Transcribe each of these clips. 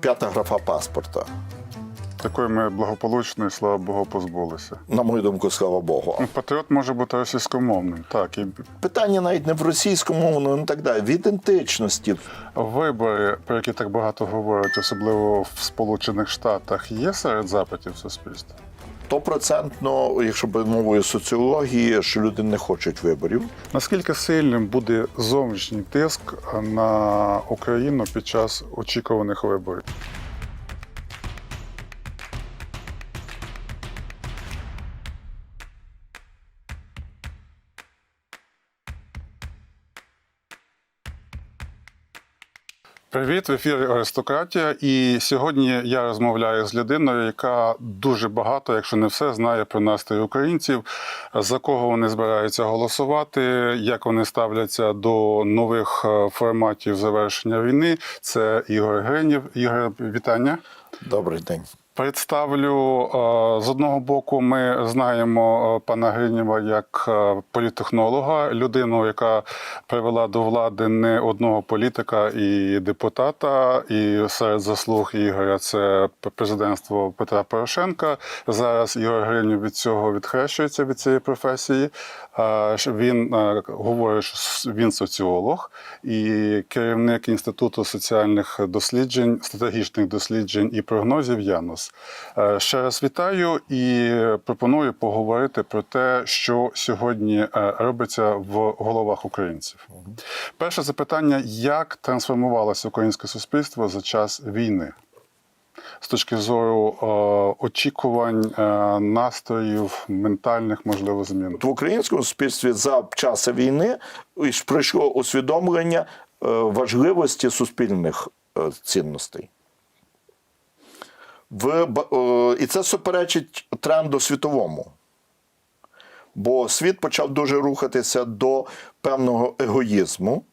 п'ята графа паспорта. Такої ми благополучної, слава Богу, позбулися. На мою думку, слава Богу. Ну, Патріот може бути російськомовним, так. І Питання навіть не в російськомовному, не і так далі, в ідентичності. вибори, про які так багато говорять, особливо в Сполучених Штатах, є серед запитів суспільства. Стопроцентно, якщо би мовою соціології, що люди не хочуть виборів. Наскільки сильним буде зовнішній тиск на Україну під час очікуваних виборів? Привіт, в ефірі Аристократія. І сьогодні я розмовляю з людиною, яка дуже багато, якщо не все, знає про настрій українців, за кого вони збираються голосувати, як вони ставляться до нових е, форматів завершення війни. Це Ігор Гринів. Ігор, вітання. Добрий день. Представлю е, з одного боку, ми знаємо е, пана Гринєва як е, політтехнолога, людину, яка привела до влади не одного політика і депутата. І серед заслуг Ігоря це президентство Петра Порошенка. Зараз Ігор Гринів від цього відхрещується від цієї професії. Він говорить, що він соціолог і керівник інституту соціальних досліджень, стратегічних досліджень і прогнозів Янус. Е, Ще раз вітаю і пропоную поговорити про те, що сьогодні е, робиться в головах українців. Перше запитання: як трансформувалося українське суспільство за час війни? З точки зору е, очікувань, е, настроїв, ментальних, можливо, змін. В українському суспільстві за часи війни прийшло усвідомлення е, важливості суспільних цінностей. В, і це суперечить тренду світовому. Бо світ почав дуже рухатися до певного егоїзму.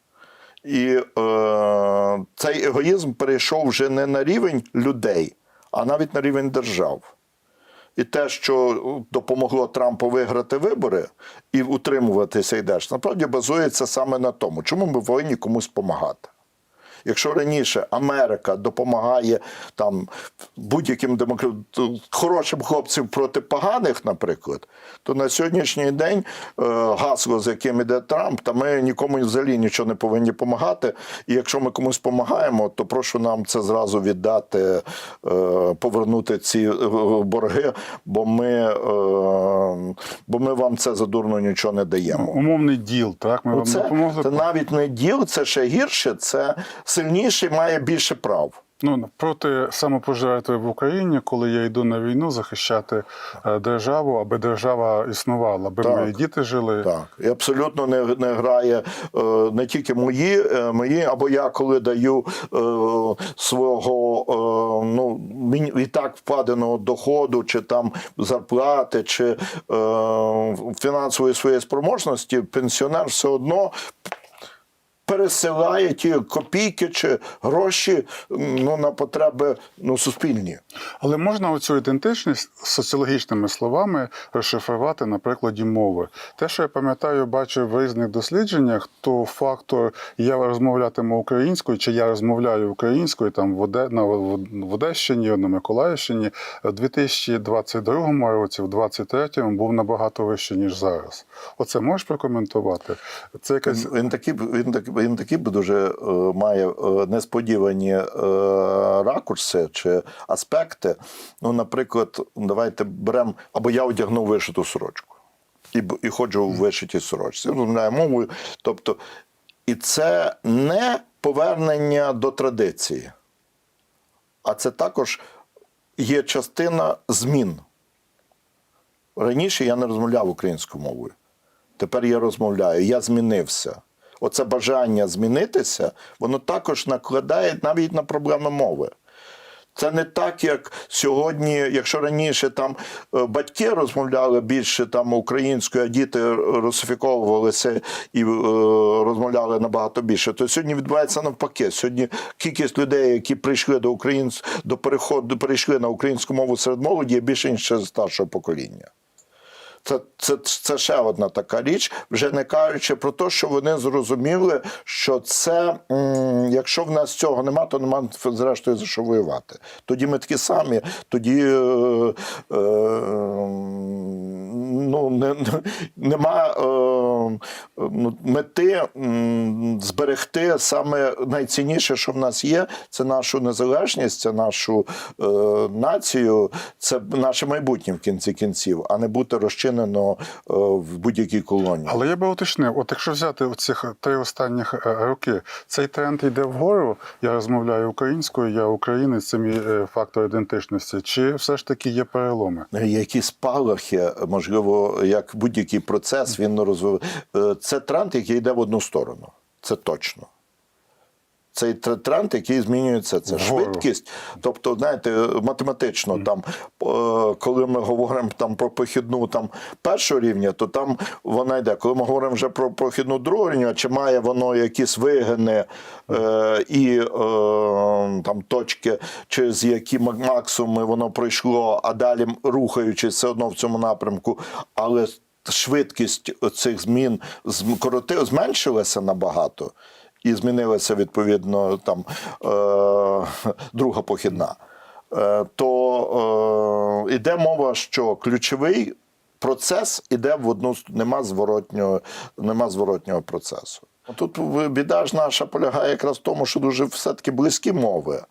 І е, цей егоїзм перейшов вже не на рівень людей, а навіть на рівень держав. І те, що допомогло Трампу виграти вибори і утримуватися далі, насправді базується саме на тому, чому ми повинні комусь допомагати. Якщо раніше Америка допомагає там будь-яким демократ... хорошим хлопцям проти поганих, наприклад, то на сьогоднішній день е, гасло, з яким іде Трамп, та ми нікому взагалі нічого не повинні допомагати. І якщо ми комусь допомагаємо, то прошу нам це зразу віддати, е, повернути ці е, борги, бо ми, бо ми вам це задурно нічого не даємо. Умовний діл, так? Ми вам Це, допомогли. це навіть не діл, це ще гірше, це сильніший має більше прав. Ну, проти самопожертви в Україні, коли я йду на війну захищати е, державу, аби держава існувала, аби Так. мої діти жили. Так, і абсолютно не, не грає е, не тільки мої, е, мої, або я коли даю свого ну, і так вкладеного доходу, чи там зарплати, чи фінансової своєї спроможності, пенсіонер все одно. Пересилає ті копійки чи гроші ну, на потреби ну, суспільні. Але можна оцю ідентичність соціологічними словами розшифрувати на прикладі мови. Те, що я пам'ятаю, бачив в різних дослідженнях, то фактор я розмовлятиму українською, чи я розмовляю українською там в, Оде, на, в Одещині, на Миколаївщині, в 2022 році, в 2023 був набагато вищий, ніж зараз. Оце можеш прокоментувати? Це якась Він такий, він такий, він такий дуже е, має е, несподівані е, ракурси чи аспекти. Ну, наприклад, давайте беремо, або я одягнув вишиту сорочку і, і ходжу в вишитій сорочці. Розмовляю мовою. Тобто, і це не повернення до традиції, а це також є частина змін. Раніше я не розмовляв українською мовою. Тепер я розмовляю, я змінився. Оце бажання змінитися, воно також накладає навіть на проблеми мови. Це не так, як сьогодні, якщо раніше там е, батьки розмовляли більше там українською, а діти русифіковувалися і е, розмовляли набагато більше, то сьогодні відбувається навпаки. Сьогодні кількість людей, які прийшли до українсь... до переходу, перейшли на українську мову серед молоді, є більше ніж старшого покоління. Це, це, це ще одна така річ, вже не кажучи про те, що вони зрозуміли, що це, якщо в нас цього нема, то нема зрештою за що воювати. Тоді ми такі самі, тоді е, е, ну, не, не- нема е, мети зберегти саме найцінніше, що в нас є, це нашу незалежність, це нашу е, націю, це наше майбутнє в кінці кінців, а не бути розчинено е, в будь-якій колонії. Але я би уточнив, от якщо взяти цих три останніх е, роки, цей тренд йде вгору. Я розмовляю українською, я українець, це мій фактор ідентичності. Чи все ж таки є переломи? Які спалахи, можливо, як будь-який процес, він розвив... Е, Це тренд, який йде в одну сторону. Це точно. Цей тр- тренд, який змінюється, це Вгору. швидкість. Тобто, знаєте, математично, там, е, коли ми говоримо там, про похідну там, першого рівня, то там вона йде. Коли ми говоримо вже про похідну другого рівня, чи має воно якісь вигини е, і е, там, точки, через які мак- максимуми воно пройшло, а далі рухаючись все одно в цьому напрямку, але швидкість цих змін зменшилася набагато і змінилася відповідно там е, друга похідна. Е, то е, йде мова, що ключовий процес іде в одну нема зворотнього, нема зворотнього процесу. Тут біда ж наша полягає якраз в тому, що дуже все-таки близькі мови.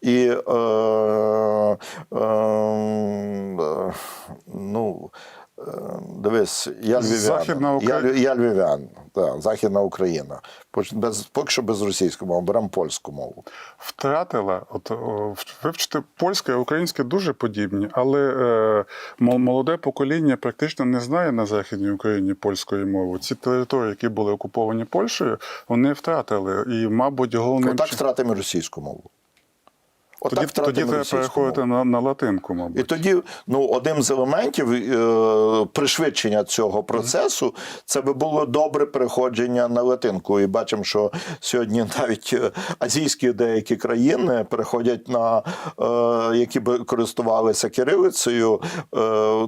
І е, е, е, ну, е, дивись, я львів'ян. Західна Я, Україна. лю- я львів'ян, так, Західна Україна. Без, поки що без російської мови, беремо польську мову. Втратила, от вивчити польське і українське дуже подібні, але е, молоде покоління практично не знає на Західній Україні польської мови. Ці території, які були окуповані Польщею, вони втратили. І, мабуть, головним Отак чи- втратимо російську мову. Отак тоді, тоді треба переходити на, на латинку, мабуть. І тоді ну, одним з елементів е, пришвидшення цього процесу це би було добре переходження на латинку. І бачимо, що сьогодні навіть е, азійські деякі країни переходять на е, які би користувалися кирилицею, е,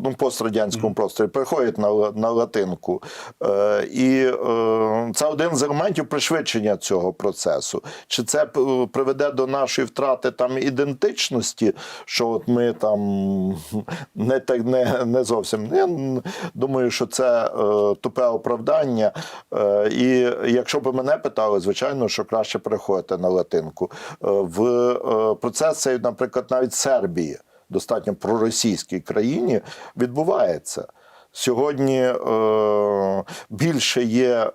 ну, пострадянському просторі, переходять на, на латинку. Е, і е, це один з елементів пришвидшення цього процесу. Чи це е, приведе до нашої втрати там ідентичності, що от ми там не так не, не зовсім. Я думаю, що це е, тупе оправдання. Е, і якщо б мене питали, звичайно, що краще переходити на латинку. Е, в е, процес цей, наприклад, навіть Сербії, достатньо проросійській країні, відбувається. Сьогодні е, більше є е,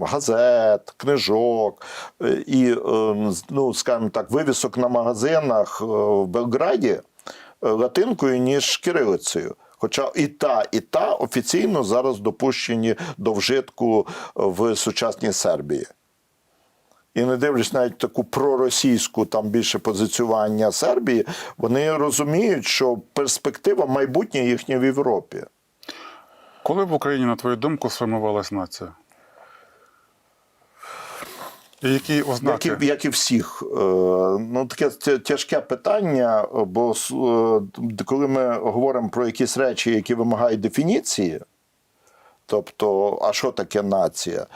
газет, книжок е, і, е, ну, скажімо так, вивісок на магазинах е, в Белграді е, латинкою, ніж кирилицею. Хоча і та, і та офіційно зараз допущені до вжитку в сучасній Сербії. І не дивлячись навіть таку проросійську там більше позиціювання Сербії, вони розуміють, що перспектива майбутнє їхнє в Європі. Коли в Україні, на твою думку, сформувалась нація? І які ознаки? Як і, як і всіх. Е, Ну, таке тяжке питання, бо е, коли ми говоримо про якісь речі, які вимагають дефініції, тобто, а що таке нація?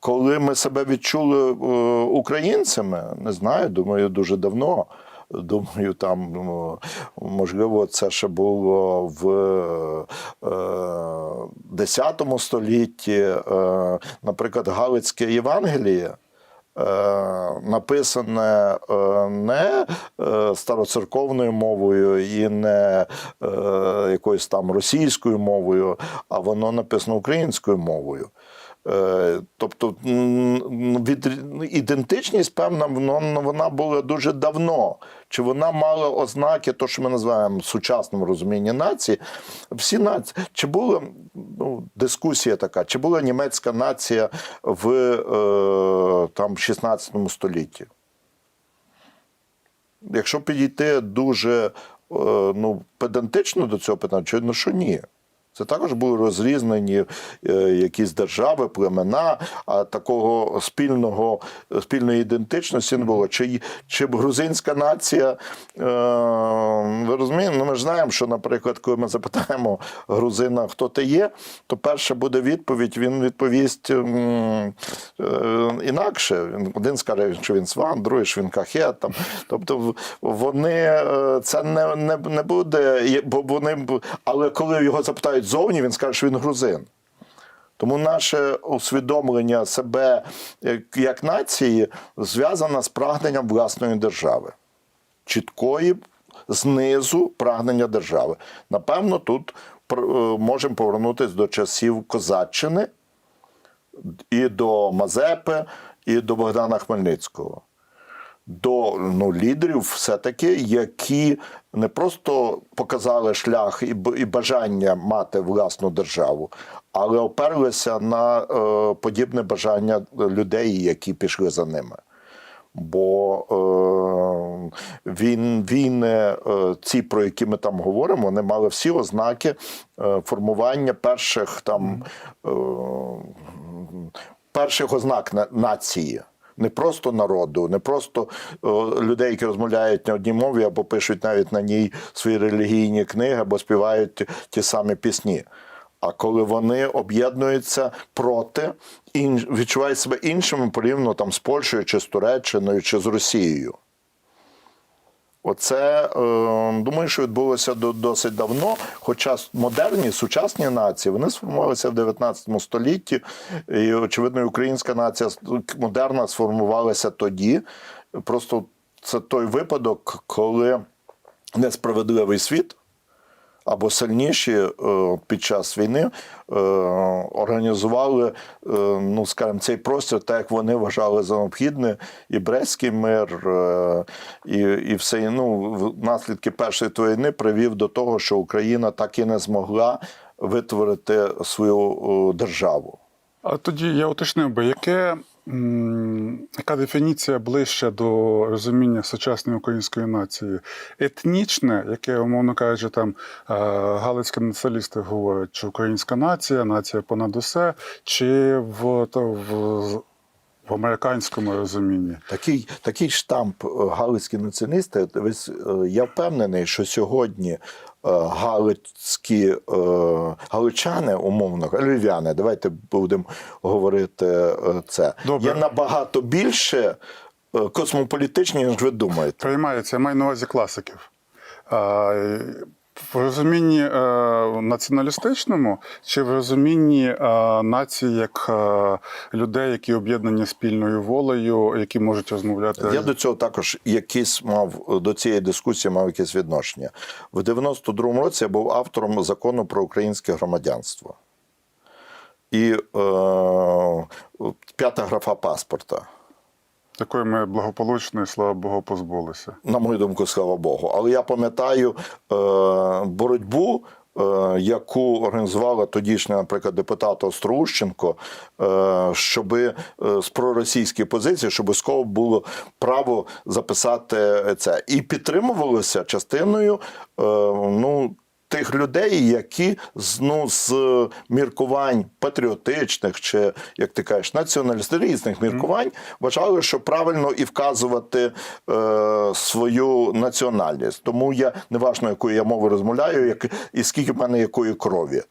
Коли ми себе відчули е, українцями, не знаю, думаю, дуже давно. Думаю, там ну, можливо, це ще було в е, 10 столітті, е, наприклад, Галицьке Євангеліє. е, Написане е, не е, староцерковною мовою і не е, якоюсь там російською мовою, а воно написано українською мовою. Е, Тобто від, ідентичність, певна, вона була дуже давно. Чи вона мала ознаки, то, що ми називаємо в сучасному розумінні нації, всі нації, чи була ну, дискусія така, чи була німецька нація в е, там, 16 столітті? Якщо підійти дуже е, ну, педантично до цього питання, очевидно, що ні. Це також були розрізнені е, якісь держави, племена, а такого спільного, спільної ідентичності не було. Чи, чи б грузинська нація, е, ви розумієте, ну ми ж знаємо, що, наприклад, коли ми запитаємо грузина, хто ти є, то перша буде відповідь, він відповість е, інакше. Один скаже, що він сван, другий, що він кахет. Там. Тобто вони це не, не, не буде, бо вони, але коли його запитають зовні, він скаже, що він грузин. Тому наше усвідомлення себе як, як нації зв'язане з прагненням власної держави, чіткої знизу прагнення держави. Напевно, тут е, можемо повернутися до часів Козаччини і до Мазепи, і до Богдана Хмельницького. До ну, лідерів, все-таки, які не просто показали шлях і, і бажання мати власну державу, але оперлися на е, подібне бажання людей, які пішли за ними. Бо е, він, війни, е, ці, про які ми там говоримо, вони мали всі ознаки е, формування перших там е, перших ознак на- нації. Не просто народу, не просто людей, які розмовляють на одній мові або пишуть навіть на ній свої релігійні книги, або співають ті самі пісні. А коли вони об'єднуються проти інш відчувають себе іншими порівняно там з Польщею, чи з Туреччиною, чи з Росією. Оце е, думаю, що відбулося до- досить давно. Хоча модерні сучасні нації вони сформувалися в 19 столітті, і очевидно, українська нація модерна сформувалася тоді. Просто це той випадок, коли несправедливий світ або сильніші е, під час війни е, організували, е, ну скажімо, цей простір, так як вони вважали за необхідне, і Брестський мир, і, і все ну, наслідки Першої війни привів до того, що Україна так і не змогла витворити свою державу. А тоді я уточнив би, яке, яка дефініція ближче до розуміння сучасної української нації? Етнічне, яке, умовно кажучи, там галицькі націоналісти говорять, що українська нація, нація понад усе, чи в, то, в, в американському розумінні? Такий, такий штамп е, галицькі націоналісти. е, Я впевнений, що сьогодні галицькі е, галичани, умовно, львів'яни, давайте будемо говорити е, це, Добре. є набагато більше е, космополітичні, ніж ви думаєте. Приймається, я маю на увазі класиків. В розумінні е, націоналістичному чи в розумінні е, нації як е, людей, які об'єднані спільною волею, які можуть розмовляти. Я до цього також якийсь мав до цієї дискусії мав якесь відношення. В 92-му році я був автором закону про українське громадянство. І е, п'ята графа паспорта. Такої ми благополучної, слава Богу, позбулися. на мою думку, слава Богу. Але я пам'ятаю е, боротьбу. е, Яку організувала тодішня, наприклад, депутат Острущенко, е, щоб з проросійської позиції, щоб обов'язково було право записати це, і підтримувалося частиною ну, тих людей, які ну, з міркувань патріотичних чи, як ти кажеш, націоналістичних різних міркувань вважали, що правильно і вказувати е, свою національність. Тому я неважно, якою я мовою розмовляю, як, і скільки в мене якої крові.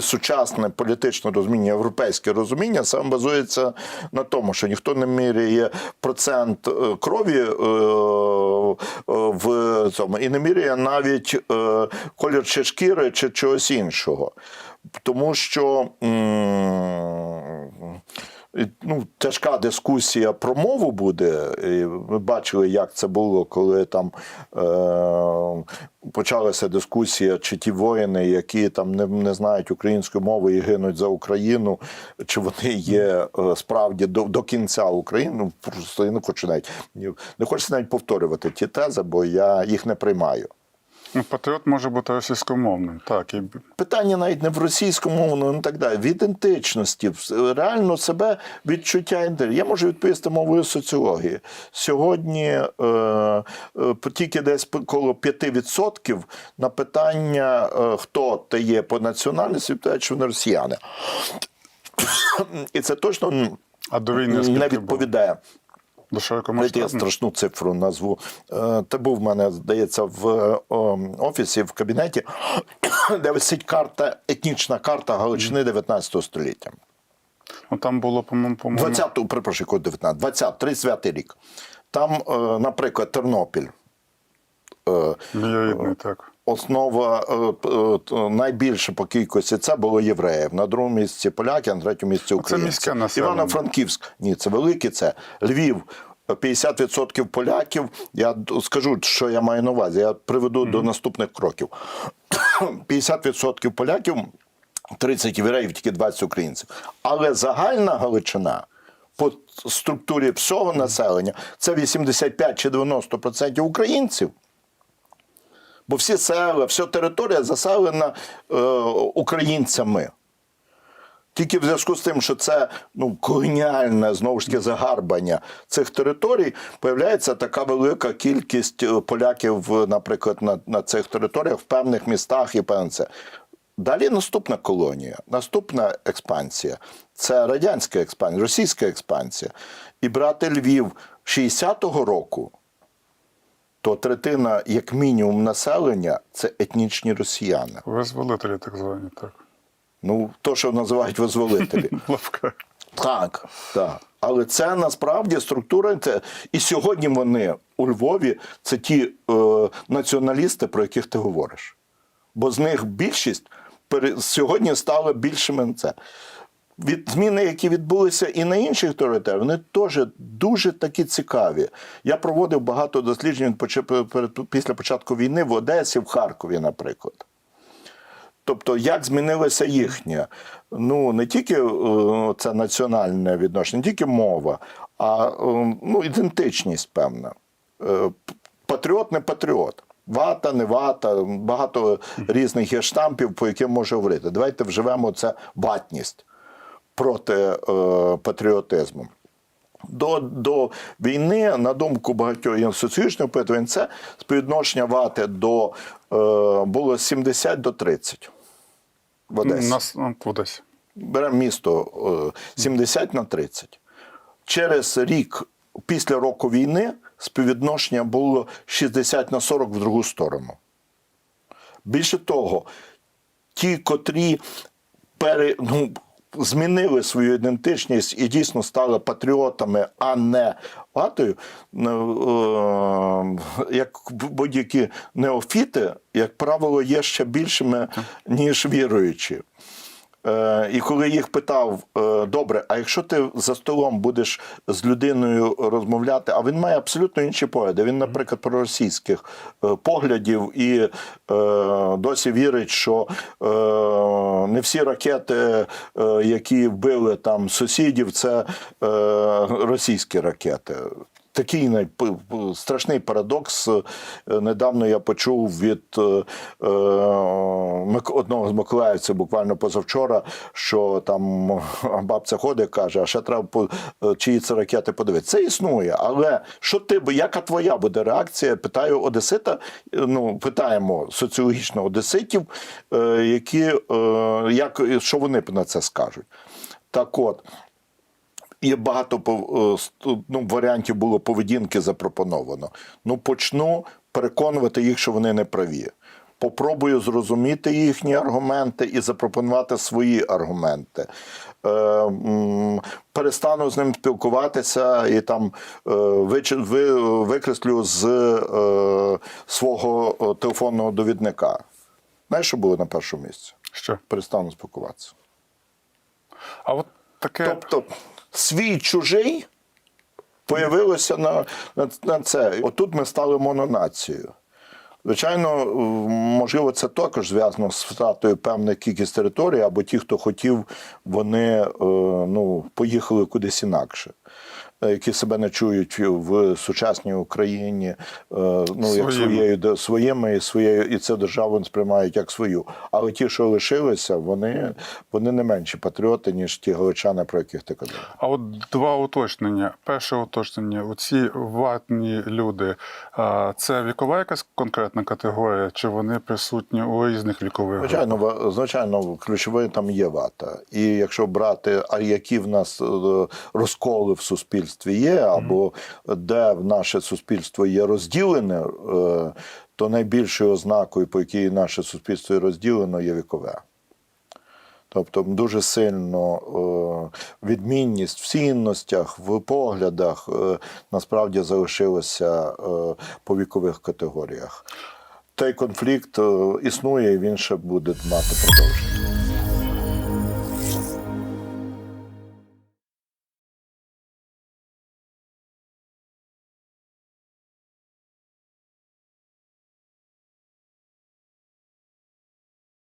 Сучасне політичне розуміння, європейське розуміння саме базується на тому, що ніхто не міряє процент е, крові е, в цьому і не міряє навіть е, колір чи шкіри чи чогось іншого. Тому що ну, тяжка дискусія про мову буде. І ми бачили, як це було, коли там е, почалася дискусія, чи ті воїни, які там не, не знають української мови і гинуть за Україну, чи вони є е, справді до, до кінця України. Ну, Просто я не хочу навіть не хочеться навіть повторювати ті тези, бо я їх не приймаю. Ну, Патріот може бути російськомовним. Так, і Питання навіть не в російському мовному і так далі. В ідентичності, реально себе відчуття ідентичності. Я можу відповісти мовою соціології. Сьогодні е, е, тільки десь коло 5% на питання, е, хто ти є по національності, відповідають, що вони росіяни. І це точно а до війни не скільки було? Я страшну цифру назву. Е, Це був в мене, здається, в офісі, в кабінеті, де висить карта, етнічна карта Галичини 19 століття. Ну, там було, по-моєму, по-моєму 20-ту, перепрошую, 19, 20, 39 рік. Там, е, наприклад, Тернопіль. е, мій так. Основа е, е, найбільше по кількості це було євреїв. На другому місці поляки, на третьому місці українці. Івано-Франківськ. Ні, це велике. Це Львів. 50% поляків. Я скажу, що я маю на увазі. Я приведу до наступних кроків. 50% поляків, 30 євреїв, тільки 20 українців. Але загальна Галичина по структурі всього населення це 85 чи 90% українців. Бо всі села, вся територія заселена е, українцями. Тільки в зв'язку з тим, що це ну, колоніальне знову ж таки загарбання цих територій, появляється така велика кількість е, поляків, наприклад, на, на цих територіях, в певних містах і певне це. Далі наступна колонія, наступна експансія це радянська експансія, російська експансія. І брати Львів 60-го року, то третина, як мінімум, населення це етнічні росіяни. Визволителі так звані, так. Ну, то, що називають визволителі. Так, так. Але це насправді структура. Це... І сьогодні вони у Львові це ті е, націоналісти, про яких ти говориш. Бо з них більшість пере... сьогодні стали більшими це. Від зміни, які відбулися і на інших територіях, вони теж дуже такі цікаві. Я проводив багато досліджень після початку війни в Одесі, в Харкові, наприклад. Тобто, як змінилося їхнє, ну не тільки е, це національне відношення, не тільки мова, а е, ну, ідентичність певна. Е, Патріот не патріот. Вата, не вата, багато різних є штампів, по яким може говорити. Давайте вживемо це ватність проти е, патріотизму. До, до війни, на думку багатьох і соціологічних опитувань, це співвідношення вати до е, було 70 до 30 в Одесі. Нас ну, в Одесі. Беремо місто е, 70 на 30. Через рік після року війни співвідношення було 60 на 40 в другу сторону. Більше того, ті, котрі пере, ну, змінили свою ідентичність і дійсно стали патріотами, а не ватою, ну, е, як будь-які неофіти, як правило, є ще більшими, ніж віруючі. Е, І коли їх питав, е, добре, а якщо ти за столом будеш з людиною розмовляти, а він має абсолютно інші погляди. Він, наприклад, проросійських е, поглядів і досі вірить, що не всі ракети, які вбили там сусідів, це російські ракети. Такий страшний парадокс. Е, Недавно я почув від е, е, одного з миколаївців, буквально позавчора, що там бабця ходить, каже, а ще треба чиї це ракети подивитися. Це існує. Але що ти яка твоя буде реакція? Питаю Одесита. Ну питаємо соціологічно одеситів, які як що вони на це скажуть. Так от. Є багато е, ну, варіантів було поведінки запропоновано. Ну, почну переконувати їх, що вони не праві. Попробую зрозуміти їхні аргументи і запропонувати свої аргументи. Е, перестану з ним спілкуватися і там е, ви, викреслю з е, свого телефонного довідника. Знаєш, що було на першому місці? Що? Перестану спілкуватися. А от таке. Тобто свій чужий появилося на, на, на це. Отут ми стали мононацією. Звичайно, можливо, це також зв'язано з втратою певної кількість територій, або ті, хто хотів, вони е, ну, поїхали кудись інакше. Е, які себе не чують в сучасній Україні, е, ну як своєю своїми і своєю, і цю державу сприймають як свою. Але ті, що лишилися, вони, вони не менші патріоти, ніж ті галичани, про яких ти казав. А от два уточнення. Перше уточнення: оці ватні люди, це вікова якась конкретна категорія, чи вони присутні у різних вікових? Звичайно, звичайно, ключовий там є вата. І якщо брати, а які в нас е, розколи в суспільстві є, або де наше суспільство є розділене, е, то найбільшою ознакою, по якій наше суспільство є розділено, є вікове. Тобто дуже сильно е, відмінність в цінностях, в поглядах е, насправді залишилася по вікових категоріях. Той конфлікт існує і він ще буде мати продовження.